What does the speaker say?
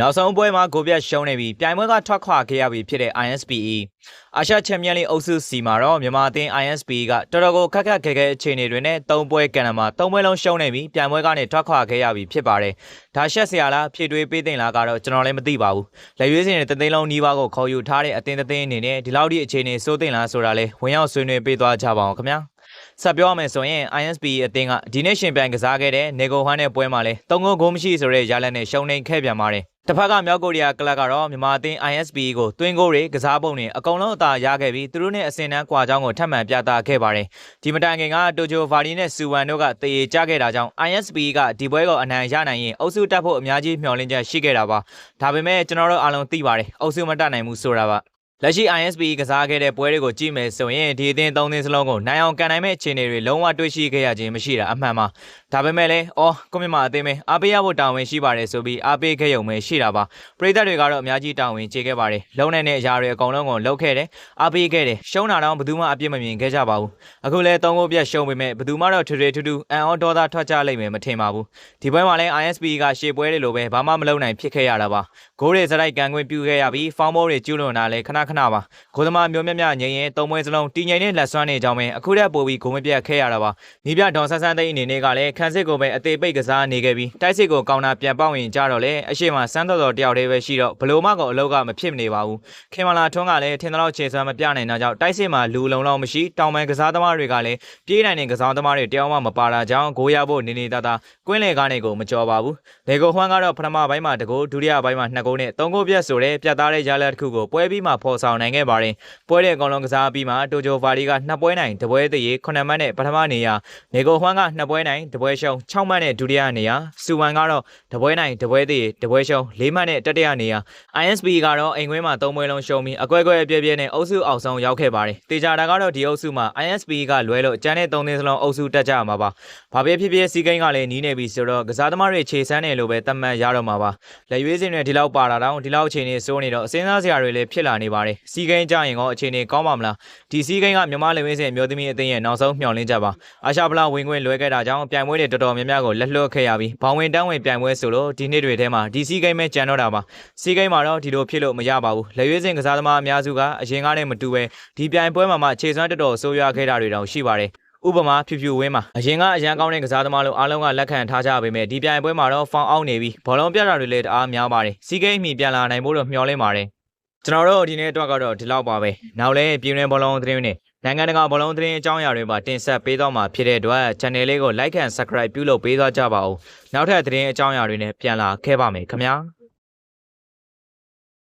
နောက်ဆုံးပွဲမှာဂိုးပြတ်ရှုံးနေပြီးပြိုင်ပွဲကထွက်ခွာခဲ့ရပြီဖြစ်တဲ့ ISPE အာရှချန်ပီယံလိအုပ်စုစီမှာတော့မြန်မာအသင်း ISPE ကတော်တော်ကိုခက်ခက်ခဲခဲအခြေအနေတွေနဲ့၃ပွဲကန်တာမှာ၃ပွဲလုံးရှုံးနေပြီးပြိုင်ပွဲကနေထွက်ခွာခဲ့ရပြီဖြစ်ပါတယ်။ဒါရှက်စရာလားဖြည့်တွေးပေးသိမ့်လားကတော့ကျွန်တော်လည်းမသိပါဘူး။လက်ရွေးစင်တဲ့တသိန်းလုံးနီးပါးကိုခေါ်ယူထားတဲ့အသင်းတစ်သင်းအနေနဲ့ဒီလောက်ထိအခြေအနေစိုးသိမ့်လားဆိုတာလဲဝင်ရောက်ဆွေးနွေးပေးသွားကြပါအောင်ခင်ဗျာ။ဆက်ပြောရမယ်ဆိုရင် ISP အသင်းကဒီနေ့ရှင်ပြိုင်ကစားခဲ့တဲ့နေကိုဟွမ်းတဲ့ပွဲမှာလဲ၃ဂိုးဂိုးမရှိဆိုတဲ့ရလဒ်နဲ့ရှုံးနေခဲ့ပြန်ပါတယ်။ တစ်ဖက်ကမြောက်ကိုရီးယားကလပ်ကတော့မြန်မာအသင်း ISP ကိုတွင်းဂိုးတွေကစားပုံတွေအကုန်လုံးအသာရခဲ့ပြီးသူတို့နဲ့အစင်တန်းကွာကြောင်းကိုထပ်မံပြသခဲ့ပါတယ်။ဒီမတိုင်ခင်ကတိုဂျိုဗာဒီနဲ့စူဝမ်တို့ကတည်ကြခဲ့တာကြောင့် ISP ကဒီပွဲကိုအနိုင်ရနိုင်ရင်အုပ်စုတက်ဖို့အများကြီးမျှော်လင့်ချက်ရှိခဲ့တာပါ။ဒါပေမဲ့ကျွန်တော်တို့အားလုံးသိပါတယ်။အုပ်စုမတက်နိုင်ဘူးဆိုတာပါ။ လက်ရှိ ISP ကစားခဲ့တဲ့ပွဲတွေကိုကြည့်မယ်ဆိုရင်ဒီအသင်း၃သင်းစလုံးကိုနိုင်အောင်ကန်နိုင်မဲ့အခြေအနေတွေလုံးဝတွေ့ရှိခဲ့ရခြင်းမရှိတာအမှန်ပါဒါပေမဲ့လည်းအော်ကွန်မြူမာအသင်းပဲအားပေးရဖို့တာဝန်ရှိပါတယ်ဆိုပြီးအားပေးခဲ့ရုံပဲရှိတာပါပရိသတ်တွေကတော့အများကြီးတာဝန်ကျေခဲ့ပါတယ်လုံးနိုင်တဲ့အရာတွေအကုန်လုံးကိုလုပ်ခဲ့တယ်အားပေးခဲ့တယ်ရှုံးတာတော့ဘယ်သူမှအပြစ်မမြင်ခဲ့ကြပါဘူးအခုလဲ၃ဂိုးပြတ်ရှုံးပေမဲ့ဘယ်သူမှတော့ထွေထွေထူးထူးအန်အော်ဒေါ်သာထွက်ကြလိမ့်မယ်မထင်ပါဘူးဒီပွဲမှာလည်း ISP ကရှေ့ပွဲတွေလိုပဲဘာမှမလုပ်နိုင်ဖြစ်ခဲ့ရတာပါဂိုးတွေစရိုက်ကန်ခွင့်ပြုခဲ့ရပြီးဖောင်းဘောတွေကျူးလွန်တာလည်းခဏခဏပါဂိုးသမားမျိုးမြတ်မြတ်ငြိမ်ရင်သုံးပွဲစလုံးတည်ငြိမ်တဲ့လက်စွမ်းနေကြောင်းပဲအခုတည်းပို့ပြီးဂိုးမပြတ်ခဲ့ရတာပါနီးပြဒေါန်ဆန်းဆန်းသိန်းအနေနဲ့ကလည်းခန်းစစ်ကိုပဲအသေးပိတ်ကစားနေခဲ့ပြီးတိုက်စစ်ကိုကောင်တာပြန်ပေါက်ရင်ကြတော့လေအရှိမစမ်းတော်တော်တယောက်တည်းပဲရှိတော့ဘလို့မှကိုအလောက်ကမဖြစ်နေပါဘူးခင်မလာထွန်းကလည်းထင်တော့ခြေစွမ်းမပြနိုင်တာကြောင့်တိုက်စစ်မှာလူလုံလောက်မရှိတောင်ပန်ကစားသမားတွေကလည်းပြေးနိုင်တဲ့ကစားသမားတွေတယောက်မှမပါတာကြောင့်ဂိုးရဖို့နေနေသားသားကွင်းလေကားနေကိုမကြော်ပါဘူးလေကိုဟွမ်းကတော့ပထမပိုင်းမှာတကိုးဒုတိယပိုင်းမှာနှစ်ကိုးနဲ့သုံးကိုးပြတ်ဆိုတဲ့ပြတ်သားတဲ့ရလဒ်တစ်ခုကိုပွဲပြီးမှဖော်ဆောင်နိုင်ခဲ့ပါတယ်ပွဲတဲ့အကောင်လုံးကစားပြီးမှတိုဂျိုဗာဒီကနှစ်ပွဲနိုင်တပွဲတရေ9မှတ်နဲ့ပထမနေရာနေကိုဟွမ်းကနှစ်ပွဲနိုင်တပွဲရှုံး6မှတ်နဲ့ဒုတိယနေရာစူဝမ်ကတော့တပွဲနိုင်တပွဲတရေတပွဲရှုံး4မှတ်နဲ့တတိယနေရာ ISP ကတော့အိမ်ခွင်းမှာ3ပွဲလုံးရှုံးပြီးအကွဲကွဲအပြဲပြဲနဲ့အုပ်စုအောင်ဆုံးရောက်ခဲ့ပါတယ်တေချာတာကတော့ဒီအုပ်စုမှာ ISP ကလွဲလို့ကျန်တဲ့3သင်းစလုံးအုပ်စုတက်ကြမှာပါဘာပဲဖြစ်ဖြစ်စီးကိန်းကလည်းနီးနေပြီဆိုတော့ကစားသမားတွေခြေစမ်းတယ်လို့ပဲသတ်မှတ်ရတော့မှာပါလက်ရွေးစင်တွေဒီလောက်ပါလာတော့ဒီလောက်အခြေအနေစိုးနေတော့အစင်းစားစရာတွေလည်းဖြစ်လာနေပါတယ်စီးကိန်းကြရင်ကောအခြေအနေကောင်းပါမလားဒီစီးကိန်းကမြန်မာလက်ဝင်းစင်မျိုးသမီးအသင်းရဲ့နောက်ဆုံးမျှော်လင့်ချက်ပါအာရှဗလာဝင်ခွင့်လွဲခဲ့တာကြောင့်ပြိုင်ပွဲတွေတော်တော်များများကိုလက်လွှတ်ခဲ့ရပြီးဘောင်ဝင်တန်းဝင်ပြိုင်ပွဲဆိုလို့ဒီနေ့တွေထဲမှာဒီစီးကိန်းပဲကြံတော့တာပါစီးကိန်းမှာတော့ဒီလိုဖြစ်လို့မရပါဘူးလက်ရွေးစင်ကစားသမားအများစုကအရင်ကနဲ့မတူပဲဒီပြိုင်ပွဲမှာမှခြေစွမ်းတော်တော်ဆိုးရွားခဲ့တာတွေတောင်ရှိပါတယ်ဥပမာဖြူဖြူဝင်းမှာအရင်ကအရန်ကောင်းတဲ့ကစားသမားလို့အားလုံးကလက်ခံထားကြပေမဲ့ဒီပြိုင်ပွဲမှာတော့ဖောင်အောက်နေပြီးဘောလုံးပြတာတွေလည်းတအားများပါတယ်စီးကိန်းမီပြန်လာနိုင်ဖို့တော့မျှော်လင့်ပါတယ် ကျွန်တော်တို့ဒီနေ့အတွက်ကတော့ဒီလောက်ပါပဲနောက်လဲပြည်တွင်းဘောလုံးသတင်းတွေနဲ့နိုင်ငံတကာဘောလုံးသတင်းအကြောင်းအရာတွေမှာတင်ဆက်ပေးတော့မှာဖြစ်တဲ့အတွက် channel လေးကို like and subscribe ပြုလုပ်ပေးသွားကြပါဦးနောက်ထပ်သတင်းအကြောင်းအရာတွေနဲ့ပြန်လာခဲ့ပါမယ်ခင်ဗျာ